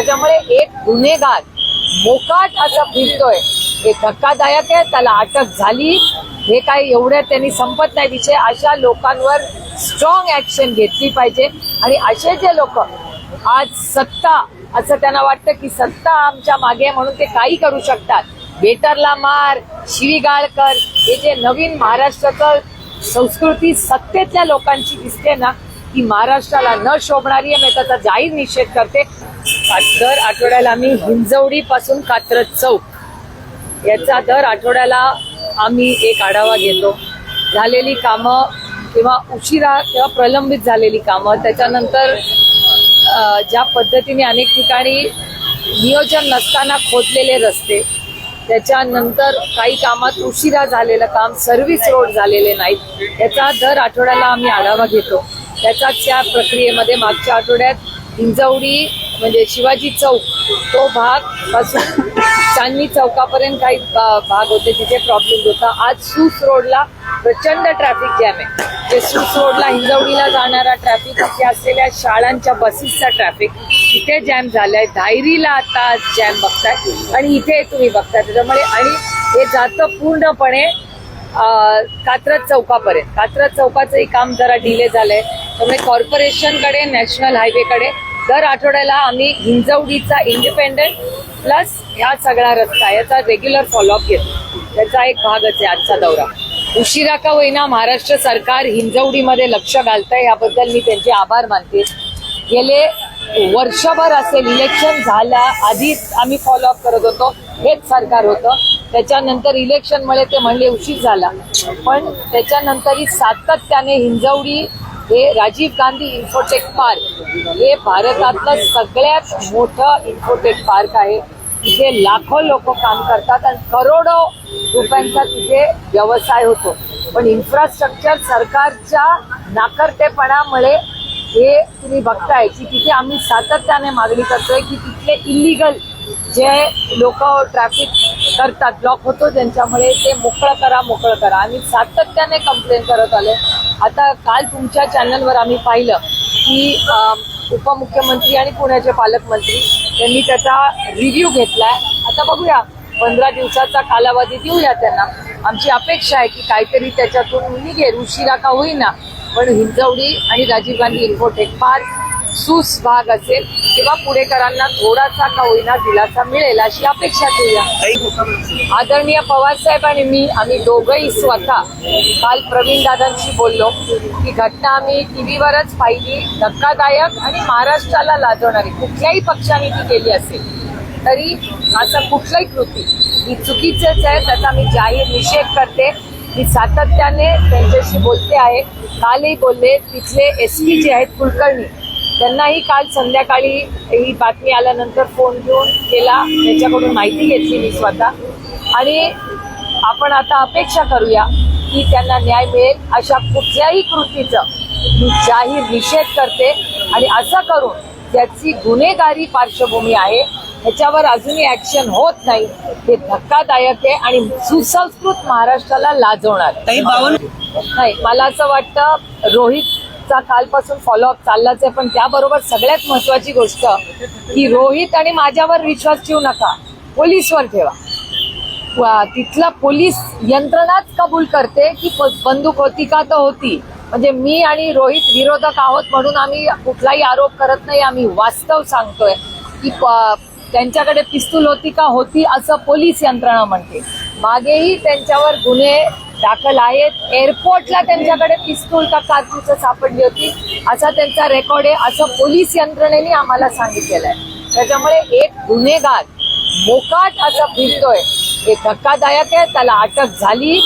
त्याच्यामुळे एक गुन्हेगार मोकाट असं फिरतोय. हे धक्कादायक आहे त्याला अटक झाली. हे काही एवढ्या त्यांनी संपत नाही विषय अशा लोकांवर स्ट्रॉंग ऍक्शन घेतली पाहिजे. आणि असे जे लोक आज सत्ता असं त्यांना वाटतं की सत्ता आमच्या मागे म्हणून ते काही करू शकतात. बेटरला मार शिवीगाळ कर हे जे नवीन महाराष्ट्राचं संस्कृती सत्तेतल्या लोकांची दिसते ना ही महाराष्ट्राला न शोभणारी आहे. मी त्याचा जाहीर निषेध करते. दर आठवड्याला आम्ही हिंजवडी पासून कात्रज चौक याचा दर आठवड्याला आम्ही एक आढावा घेतो. झालेली कामं किंवा उशिरा किंवा प्रलंबित झालेली कामं त्याच्यानंतर ज्या पद्धतीने अनेक ठिकाणी नियोजन नसताना खोदलेले रस्ते त्याच्यानंतर काही कामात उशिरा झालेलं काम सर्व्हिस रोड झालेले नाहीत याचा दर आठवड्याला आम्ही आढावा घेतो. त्याचाच त्या प्रक्रियेमध्ये मागच्या आठवड्यात हिंजवडी म्हणजे शिवाजी चौक तो भागपासून चांदणी चौकापर्यंत काही भाग होते तिथे प्रॉब्लेम होता. आज सूस रोडला प्रचंड ट्रॅफिक जॅम आहे. म्हणजे जे सूस रोडला हिंजवडीला जाणारा ट्रॅफिक तिथे असलेल्या शाळांच्या बसेसचा ट्रॅफिक तिथे जॅम झालाय. धायरीला आता जॅम बघताय. आणि इथे तुम्ही बघताय. त्याच्यामुळे आणि हे जातं पूर्णपणे कात्रज चौकापर्यंत. कात्रज चौकाचंही काम जरा डिले झालंय. त्यामुळे कॉर्पोरेशनकडे नॅशनल हायवेकडे दर आठवड्याला आम्ही हिंजवडीचा इंडिपेंडंट प्लस ह्या सगळा रस्ता याचा रेग्युलर फॉलोअप घेतो. त्याचा एक भागच आहे आजचा दौरा. उशिरा का होईना महाराष्ट्र सरकार हिंजवडीमध्ये लक्ष घालतंय याबद्दल मी त्यांचे आभार मानते. गेले वर्षभर असेल इलेक्शन झाल्या आधीच आम्ही फॉलोअप करत होतो हेच सरकार होतं. त्याच्यानंतर इलेक्शनमुळे ते म्हणले उशीर झाला. पण त्याच्यानंतरही सातत्याने हिंजवडी हे राजीव गांधी इन्फोटेक पार्क हे भारतातलं सगळ्यात मोठं इन्फोटेक पार्क आहे. तिथे लाखो लोक काम करतात आणि करोडो रुपयांचा तिथे व्यवसाय होतो. पण इन्फ्रास्ट्रक्चर सरकारच्या नाकर्तेपणामुळे हे तुम्ही बघताय की तिथे आम्ही सातत्याने मागणी करतोय की तिथले इलिगल जे लोक ट्रॅफिक करतात ब्लॉक होतो ज्यांच्यामुळे ते मोकळं करा मोकळं करा. आम्ही सातत्याने कंप्लेंट करत आलो. आता काल तुमच्या चॅनलवर आम्ही पाहिलं की उपमुख्यमंत्री आणि पुण्याचे पालकमंत्री यांनी त्याचा रिव्ह्यू घेतलाय. आता बघूया पंधरा दिवसाचा कालावधी देऊया त्यांना. आमची अपेक्षा आहे की काहीतरी त्याच्यातून निघेल. उशिरा का होईना. पण हिंजवडी आणि राजीव गांधी इन्फोटेक पार्क सूस भाग असेल किंवा पुणेकरांना थोडासा का होईना दिलासा मिळेल अशी अपेक्षा ठेवूया. आदरणीय पवार साहेब आणि मी आम्ही दोघंही स्वतः काल प्रवीण दादांशी बोललो. की घटना आम्ही टीव्हीवरच पाहिली. धक्कादायक आणि महाराष्ट्राला लाजवणारी. कुठल्याही पक्षाने ती केली असेल तरी असं कुठलंही कृती ही चुकीचंच आहे. त्याचा मी जाहीर निषेध करते. मी सातत्याने त्यांच्याशी बोलते आहे. कालही बोलले तिथले एस पी जे आहेत कुलकर्णी त्यांनाही काल संध्याकाळी ही बातमी आल्यानंतर फोन घेऊन केला. त्याच्याकडून माहिती घेतली मी स्वतः. आणि आपण आता अपेक्षा करूया की त्यांना न्याय मिळेल अशा कुठल्याही कृतीचं मी जाहीर निषेध करते. आणि असं करून ज्याची गुन्हेगारी पार्श्वभूमी आहे ह्याच्यावर अजूनही ऍक्शन होत नाही हे धक्कादायक आहे आणि सुसंस्कृत महाराष्ट्राला लाजवणार नाही मला असं वाटतं रोहितचा कालपासून फॉलोअप चाललाच आहे. पण त्याबरोबर सगळ्यात महत्वाची गोष्ट की रोहित आणि माझ्यावर विश्वास ठेवू नका. पोलीसवर ठेवा. तिथला पोलीस यंत्रणाच कबूल करते की बंदूक होती का तर होती. म्हणजे मी आणि रोहित विरोधक आहोत म्हणून आम्ही कुठलाही आरोप करत नाही. आम्ही वास्तव सांगतोय की त्यांच्याकडे पिस्तूल होती का होती असं पोलीस यंत्रणा म्हणते. मागेही त्यांच्यावर गुन्हे दाखल आहेत. एअरपोर्टला त्यांच्याकडे पिस्तूल का कारतूस सापडली होती असा त्यांचा रेकॉर्ड आहे. असं पोलीस यंत्रणेने आम्हाला सांगितलेलं आहे. त्याच्यामुळे एक गुन्हेगार मोकाट असं फिरतोय. हे धक्कादायक आहे त्याला अटक झाली.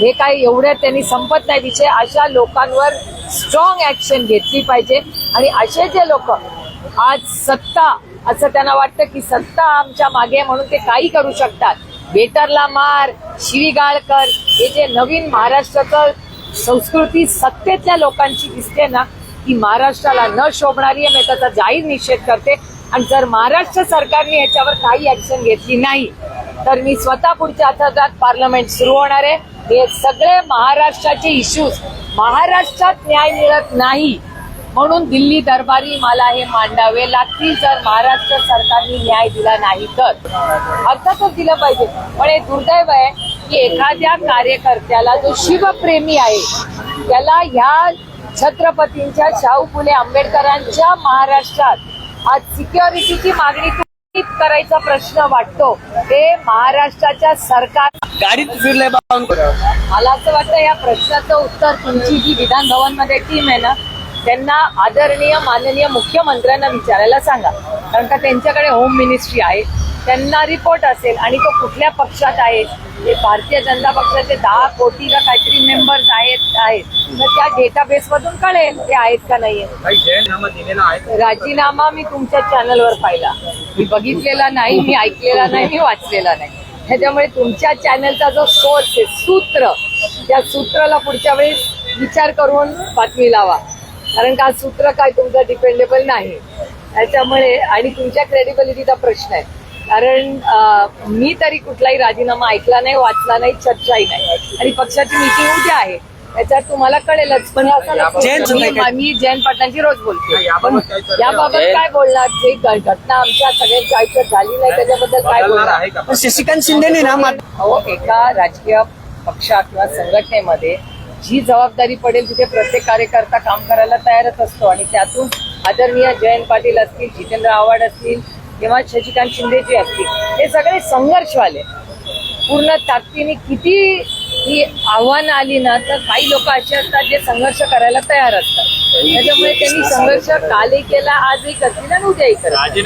हे काय एवढ्या त्यांनी संपत नाही. विषय अशा लोकांवर स्ट्रॉंग ऍक्शन घेतली पाहिजे. आणि असे जे लोक आज सत्ता असं त्यांना वाटतं की सत्ता आमच्या मागे म्हणून ते काही करू शकतात. बेटरला मार शिवीगाळकर हे जे नवीन महाराष्ट्राचं संस्कृती सत्तेतल्या लोकांची दिसते ना ती महाराष्ट्राला न शोभणारी आहे मी त्याचा जाहीर निषेध करते. आणि जर महाराष्ट्र सरकारने याच्यावर काही ऍक्शन घेतली नाही तर मी स्वतः पुढच्या आठवड्यात पार्लमेंट सुरू होणार आहे. हे सगळे महाराष्ट्राचे इश्यूज महाराष्ट्रात न्याय मिळत नाही. म्हणून दिल्ली दरबारी मला हे मांडावे. लागतील जर महाराष्ट्र सरकारने न्याय दिला नाही तर. अर्थातच दिलं पाहिजे. पण हे दुर्दैव आहे की एखाद्या कार्यकर्त्याला जो शिवप्रेमी आहे त्याला ह्या छत्रपतींच्या शाहू फुले आंबेडकरांच्या महाराष्ट्रात आज सिक्युरिटीची मागणी करायचा प्रश्न वाटतो ते महाराष्ट्राच्या सरकार गाडीत फिरले मला असं वाटतं या प्रश्नाचं उत्तर तुमची जी विधान भवनमध्ये टीम आहे ना त्यांना आदरणीय माननीय मुख्यमंत्र्यांना विचारायला सांगा. कारण का त्यांच्याकडे होम मिनिस्ट्री आहे त्यांना रिपोर्ट असेल आणि तो कुठल्या पक्षात आहे? ते भारतीय जनता पक्षाचे दहा कोटी का काहीतरी मेंबर्स आहेत आहेत. तर त्या डेटाबेस मधून कळेल ते आहेत का आहे. राजीनामा मी तुमच्या चॅनलवर पाहिला. मी बघितलेला नाही मी ऐकलेला नाही मी वाचलेला नाही. त्याच्यामुळे तुमच्या चॅनलचा जो सोर्स आहे सूत्र त्या सूत्राला पुढच्या वेळेस विचार करून बातमी लावा. कारण का सूत्र काय तुमचं डिपेंडेबल नाही. त्याच्यामुळे आणि तुमच्या क्रेडिबिलिटीचा प्रश्न आहे. कारण मी तरी कुठलाही राजीनामा ऐकला नाही वाचला नाही चर्चाही नाही. आणि पक्षाची मीटिंग उद्या आहे. त्याच्यात तुम्हाला कळेलच. पण मी- जयंत पाटलांची रोज बोलते. नाही, याबाबत काय बोलणार? जे घटना आमच्या सगळ्यांच्या आयुष्यात झाली नाही त्याच्याबद्दल काय बोलणार? आहे का? पण शशिकांत शिंदेने ना एका राजकीय पक्षात किंवा संघटनेमध्ये जी जबाबदारी पडेल तिथे प्रत्येक कार्यकर्ता काम करायला तयारच असतो. आणि त्यातून आदरणीय जयंत पाटील असतील जितेंद्र आव्हाड असतील किंवा शशिकांत शिंदेजी असतील हे सगळे संघर्षवाले. पूर्ण ताकदीने किती ही आव्हानं आली ना तर काही लोक असे असतात जे संघर्ष करायला तयार असतात. त्याच्यामुळे त्यांनी संघर्ष कालही केला आजही करतील आणि उद्याही करतील.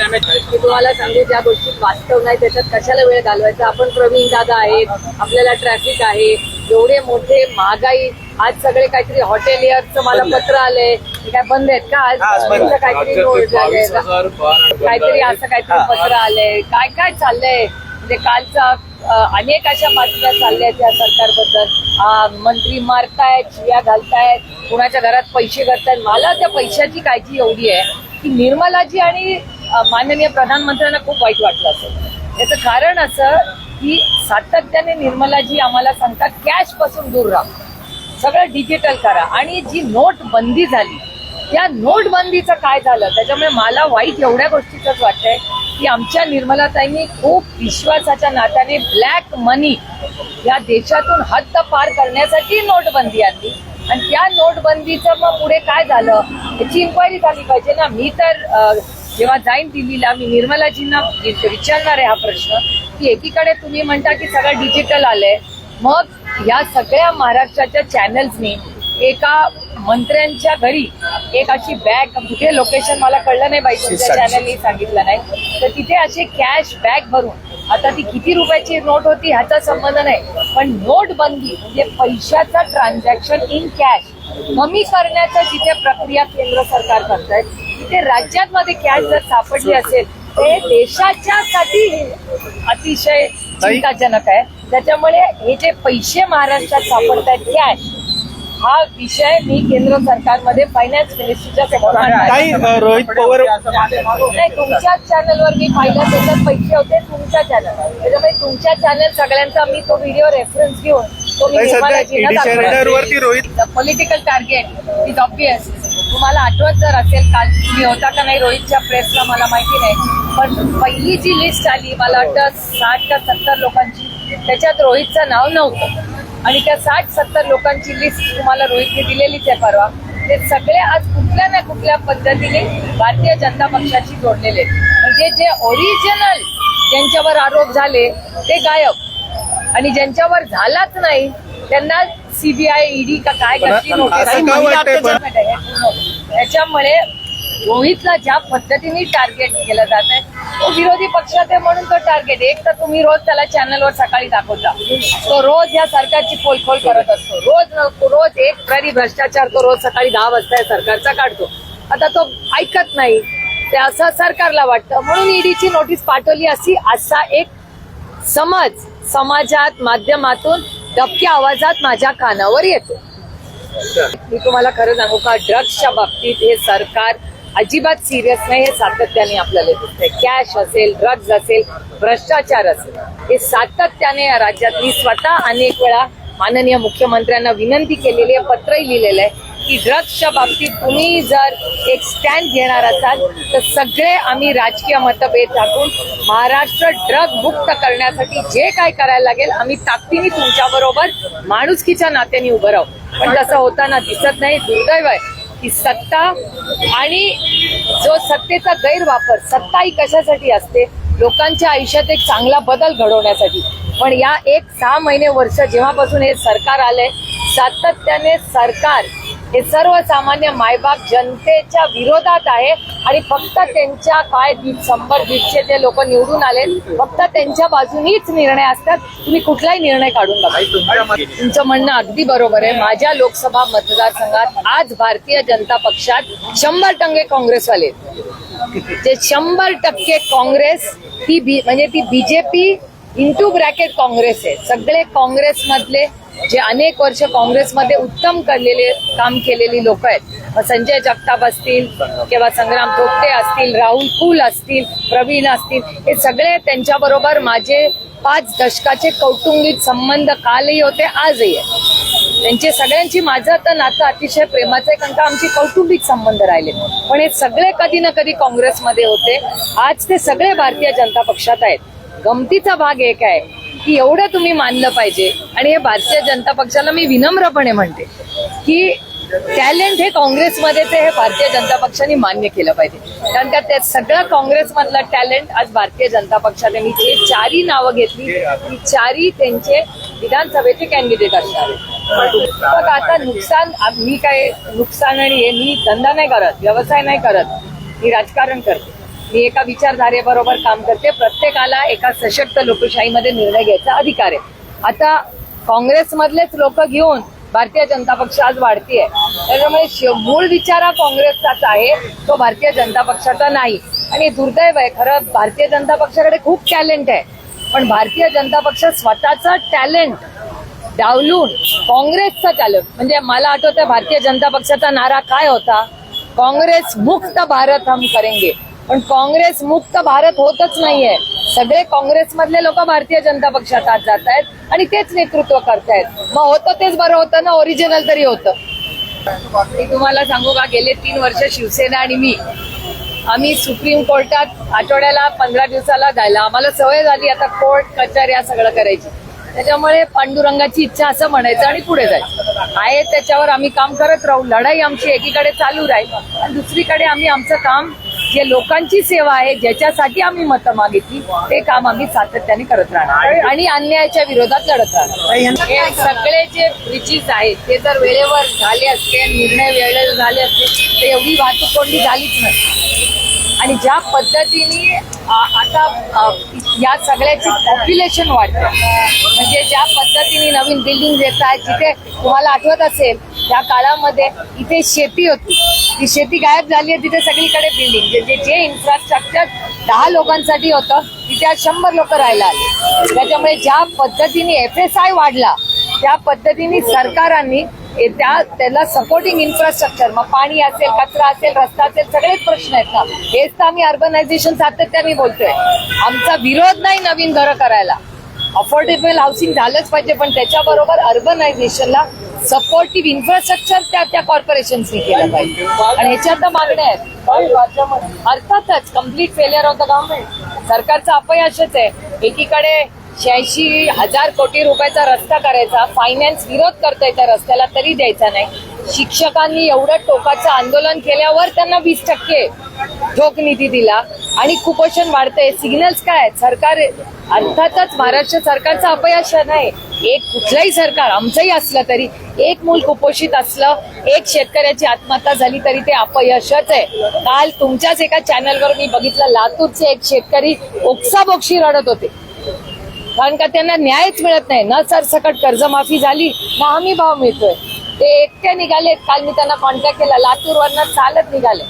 मी तुम्हाला सांगू ज्या गोष्टीत वास्तव नाही त्याच्यात कशाला वेळ घालवायचा? आपण प्रवीण दादा आहेत आपल्याला ट्रॅफिक आहे एवढे मोठे महागाई आज सगळे काहीतरी हॉटेलियरचं मला पत्र आलंय. हे काय बंद आहेत का? आज. तुमचं काहीतरी नोट झालंय. काहीतरी असं काहीतरी पत्र आलंय. काय काय चाललंय? म्हणजे कालचा अनेक अशा बातम्या चालल्या आहेत या सरकारबद्दल. मंत्री मारतायत शिव्या घालतायत कुणाच्या घरात पैसे करतायत मला त्या पैशाची काळजी एवढी आहे की निर्मलाजी आणि माननीय प्रधानमंत्र्यांना खूप वाईट वाटलं असेल. याचं कारण असं की सातत्याने निर्मलाजी आम्हाला सांगतात कॅशपासून दूर राहा. सगळं डिजिटल करा. आणि जी नोटबंदी झाली त्या नोटबंदीचं काय झालं? त्याच्यामुळे मला वाईट एवढ्या गोष्टीचंच वाटतंय की आमच्या निर्मलाताईंनी खूप विश्वासाच्या नात्याने ब्लॅक मनी या देशातून हद्द पार करण्यासाठी नोटबंदी आणली. आणि त्या नोटबंदीचं मग पुढे काय झालं? याची इन्क्वायरी झाली पाहिजे ना. मी तर जेव्हा जाईन दिल्लीला मी निर्मलाजींना विचारणार आहे हा प्रश्न की एकीकडे तुम्ही म्हणता की सगळं डिजिटल आलंय. मग या सगळ्या महाराष्ट्राच्या चॅनल्सनी एका मंत्र्यांच्या घरी एक अशी बॅग कुठे लोकेशन मला कळलं नाही पाहिजे तुमच्या चॅनलनी सांगितलं नाही. तर तिथे असे कॅश बॅग भरून आता ती किती रुपयाची नोट होती ह्याचा संबंध नाही पण नोट बंदी म्हणजे पैशाचं ट्रान्झॅक्शन इन कॅश कमी करण्याचं जिथे प्रक्रिया केंद्र सरकार करत आहे तिथे राज्यांमध्ये कॅश जर सापडली असेल ते देशाच्यासाठी अतिशय चिंताजनक आहे. त्याच्यामुळे हे जे पैसे महाराष्ट्रात सापडत आहेत कॅश हा विषय मी केंद्र सरकारमध्ये फायनान्स मिनिस्ट्रीच्या समोर. अ, रोहित पवार नाही तुमच्याच चॅनलवर मी पाहिलं त्याच्यात पैसे होते तुमच्या चॅनल त्याच्यामुळे तुमच्या चॅनल सगळ्यांचा मी तो व्हिडिओ रेफरन्स घेऊन तो मी ईडी दाखवला. Rohit political target is obvious तुम्हाला आठवत जर असेल काल तुम्ही होता का नाही रोहितच्या प्रेसला मला माहिती नाही पण पहिली जी लिस्ट आली मला वाटतं साठ का सत्तर लोकांची त्याच्यात रोहितचं नाव नव्हतं आणि त्या साठ सत्तर लोकांची लिस्ट तुम्हाला रोहितने दिलेलीच आहे परवा ते सगळे आज कुठल्या ना कुठल्या पद्धतीने भारतीय जनता पक्षाशी जोडलेले. म्हणजे जे ओरिजिनल ज्यांच्यावर आरोप झाले ते गायब आणि ज्यांच्यावर झालाच नाही त्यांना सीबीआय ईडी का काय नोटीस का पण? त्याच्यामुळे रोहितला ज्या पद्धतीने टार्गेट केलं जात आहे तो विरोधी पक्षात आहे म्हणून तो टार्गेट एक तर तुम्ही रोज त्याला चॅनलवर सकाळी दाखवता. तो रोज या सरकारची पोलखोल करत असतो. रोज न- रोज एक प्रहरी भ्रष्टाचार तो रोज सकाळी दहा वाजता या सरकारचा काढतो. आता तो ऐकत नाही. ते असं सरकारला वाटतं. म्हणून ईडीची नोटीस पाठवली अशी असा एक समज समाजात माध्यमातून दबक्या आवाजात माझ्या कानावर येतो. मी तुम्हाला खरं सांगू का? ड्रग्सच्या बाबतीत हे सरकार अजिबात सिरियस नाही हे सातत्याने आपल्याला दिसतंय. कॅश असेल ड्रग्ज असेल भ्रष्टाचार असेल. हे सातत्याने या राज्यात मी स्वतः अनेक वेळा माननीय मुख्यमंत्र्यांना विनंती केलेली आहे पत्रही लिहिलेलं आहे की ड्रग्सच्या बाबतीत तुम्ही जर एक स्टँड घेणार असाल तर सगळे आम्ही राजकीय मतभेद टाकून महाराष्ट्र ड्रग मुक्त करण्यासाठी जे काय करायला लागेल आम्ही ताकदीने तुमच्या बरोबर माणुसकीच्या नात्याने उभं राहू. पण तसं होताना दिसत नाही. दुर्दैव आहे. की सत्ता आणि जो सत्तेचा गैरवापर सत्ता ही कशासाठी असते? लोकांच्या आयुष्यात एक चांगला बदल घडवण्यासाठी. पण या एक सहा महिने वर्ष जेव्हापासून हे सरकार आलंय सातत्याने सरकार हे सर्वसामान्य मायबाप जनतेच्या विरोधात आहे आणि फक्त त्यांच्या काय शंभर दीडशे ते लोक निवडून आले फक्त त्यांच्या बाजूनीच निर्णय असतात. तुम्ही कुठलाही निर्णय काढून बघा. तुमचं म्हणणं अगदी बरोबर आहे. माझ्या लोकसभा मतदारसंघात आज भारतीय जनता पक्षात शंभर टक्के काँग्रेसवाले आहेत. शंभर टक्के काँग्रेस ती बी म्हणजे ती बीजेपी इंटू ब्रॅकेट काँग्रेस आहे. सगळे काँग्रेसमधले जे अनेक वर्ष काँग्रेसमध्ये उत्तम करलेले काम केलेली लोक आहेत. संजय जगताप असतील किंवा संग्राम थोपटे असतील राहुल कुल असतील प्रवीण असतील हे सगळे त्यांच्याबरोबर माझे पाच दशकाचे कौटुंबिक संबंध कालही होते आजही आहे त्यांचे सगळ्यांची माझं तर नातं अतिशय प्रेमाचं आहे कारण का आमचे कौटुंबिक संबंध राहिले. पण हे सगळे कधी ना कधी काँग्रेसमध्ये होते. आज ते सगळे भारतीय जनता पक्षात आहेत. गमतीचा भाग एक आहे. की एवढं तुम्ही मानलं पाहिजे. आणि हे भारतीय जनता पक्षाला मी विनम्रपणे म्हणते की टॅलेंट हे काँग्रेसमध्येच हे भारतीय जनता पक्षाने मान्य केलं पाहिजे. कारण का त्या सगळं काँग्रेसमधलं टॅलेंट आज भारतीय जनता पक्षाने मी जे चारही नावं घेतली ती चारही त्यांचे विधानसभेचे कॅन्डिडेट असणार आहेत. आता नुकसान मी काय नुकसान आणि हे मी धंदा नाही करत व्यवसाय नाही करत मी राजकारण करते. मी एका विचारधारेबरोबर काम करते. प्रत्येकाला एका सशक्त लोकशाहीमध्ये निर्णय घ्यायचा अधिकार आहे. आता काँग्रेसमधलेच लोक घेऊन भारतीय जनता पक्ष आज वाढतीये. त्याच्यामुळे श- मूळ विचार हा काँग्रेसचाच आहे. तो भारतीय जनता पक्षाचा नाही. आणि दुर्दैव आहे खरं भारतीय जनता पक्षाकडे खूप टॅलेंट आहे. पण भारतीय जनता पक्ष स्वतःचा टॅलेंट डावलून काँग्रेसचा टॅलेंट म्हणजे मला आठवतं भारतीय जनता पक्षाचा नारा काय होता? काँग्रेस मुक्त भारत हम करेंगे. पण काँग्रेस मुक्त भारत होतच नाहीये. सगळे काँग्रेसमधले लोक भारतीय जनता पक्षात आज जात आहेत आणि तेच नेतृत्व करतायत. मग होतं तेच बरं होतं ना ओरिजिनल तरी होतं. मी तुम्हाला सांगू का गेले तीन वर्ष शिवसेना आणि मी. आम्ही सुप्रीम कोर्टात आठवड्याला पंधरा दिवसाला जायला आम्हाला सवय झाली आता कोर्ट कचऱ्या सगळं करायची. त्याच्यामुळे पांडुरंगाची इच्छा असं म्हणायचं आणि पुढे जायचं. आहे त्याच्यावर आम्ही काम करत राहू. लढाई आमची एकीकडे चालू राहील आणि दुसरीकडे आम्ही आमचं काम जे लोकांची सेवा आहे ज्याच्यासाठी आम्ही मतं मागितली ते काम आम्ही सातत्याने करत राहणार. आणि अन्यायाच्या विरोधात लढत राहणार. हे सगळे जे ब्रिजेस आहेत ते जर वेळेवर झाले असते निर्णय वेळेवर झाले असते तर एवढी वाहतूक कोंडी झालीच नाही. आणि ज्या पद्धतीने आता या सगळ्याची पॉप्युलेशन वाढते. म्हणजे ज्या पद्धतीने नवीन बिल्डिंग येत आहेत जिथे तुम्हाला आठवत असेल त्या काळामध्ये इथे शेती होती. ती शेती गायब झाली आहे तिथे सगळीकडे बिल्डिंग जे जे इन्फ्रास्ट्रक्चर दहा लोकांसाठी होतं तिथे आज शंभर लोक राहायला आले. त्याच्यामुळे ज्या पद्धतीने एफ एस आय वाढला त्या पद्धतीने सरकारांनी त्या त्याला सपोर्टिंग इन्फ्रास्ट्रक्चर मग पाणी असेल कचरा असेल रस्ता असेल सगळेच प्रश्न आहेत ना. हेच तर आम्ही अर्बनायझेशन सातत्याने बोलतोय. आमचा विरोध नाही नवीन घरं करायला. अफोर्डेबल हाऊसिंग झालंच पाहिजे पण त्याच्याबरोबर अर्बनायझेशनला सपोर्टिव्ह इन्फ्रास्ट्रक्चर त्या त्या कॉर्पोरेशन्सनी केलं पाहिजे. आणि ह्याच्यात तर मागण्या आहेत. अर्थातच complete failure of the government सरकारचं अपयशच आहे. एकीकडे शहाऐंशी हजार कोटी रुपयाचा रस्ता करायचा फायनान्स विरोध करतोय त्या रस्त्याला तरी द्यायचा नाही. शिक्षकांनी एवढं टोकाचं आंदोलन केल्यावर त्यांना वीस टक्के ठोक निधी दिला. आणि कुपोषण वाढतंय. सिग्नल्स काय आहेत? सरकार अर्थातच महाराष्ट्र सरकारचं अपयश नाही. एक कुठलंही सरकार आमचंही असलं तरी एक मूल कुपोषित असलं एक शेतकऱ्याची आत्महत्या झाली तरी ते अपयशच आहे. काल तुमच्याच एका चॅनलवर मी बघितलं लातूरचे एक शेतकरी ओक्साबोक्षी रडत होते. कारण का त्यांना न्यायच मिळत नाही. न सरसकट कर्जमाफी झाली ना हमी भाव मिळतोय. ते एकटे निघाले काल मी त्यांना कॉन्टॅक्ट केला. लातूरवरनं चालत निघाले.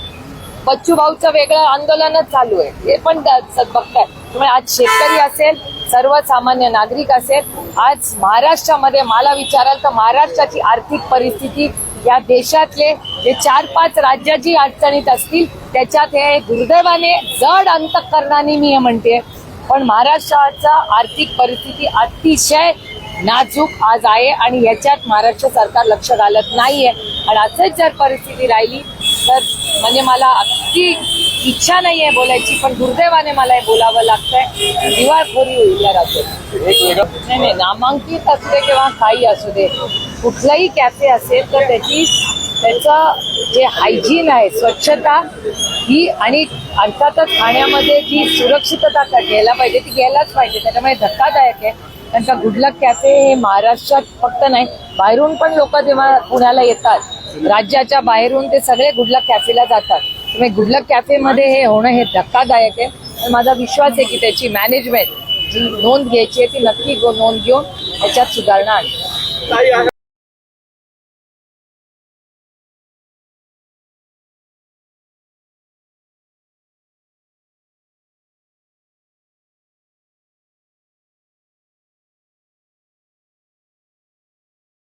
बच्चू भाऊचं वेगळं आंदोलनच चालू आहे. हे पण बघताय. त्यामुळे आज शेतकरी असेल सर्वसामान्य नागरिक असेल आज महाराष्ट्रामध्ये मला विचाराल तर महाराष्ट्राची आर्थिक परिस्थिती या देशातले जे चार पाच राज्याची जी अडचणीत असतील त्याच्यात हे दुर्दैवाने जड अंतकरणाने मी हे म्हणते. पण महाराष्ट्राचा आर्थिक परिस्थिती अतिशय नाजूक आज आहे आणि याच्यात महाराष्ट्र सरकार लक्ष घालत नाहीये. आणि असंच जर परिस्थिती राहिली तर म्हणजे मला अगदी इच्छा नाहीये बोलायची पण दुर्दैवाने मला हे बोलावं लागतंय. दिवाळखोरी होईल या राज्यात नाही नाही नामांकित असू दे किंवा काही असू दे कुठलाही कॅफे असेल तर त्याची त्याचं जे हायजीन आहे स्वच्छता ही आणि अर्थातच खाण्यामध्ये जी सुरक्षितता का घ्यायला पाहिजे ती घ्यायलाच पाहिजे. त्याच्यामुळे धक्कादायक आहे. त्यांचा गुडलक कॅफे हे महाराष्ट्रात फक्त नाही बाहेरून पण लोक जेव्हा पुण्याला येतात राज्याच्या बाहेरून ते सगळे गुडलक कॅफेला जातात. त्यामुळे गुडलक कॅफेमध्ये हे होणं हे धक्कादायक आहे. आणि माझा विश्वास आहे की त्याची मॅनेजमेंट जी नोंद घ्यायची आहे ती नक्की गो- नोंद घेऊन त्याच्यात सुधारणा आणली.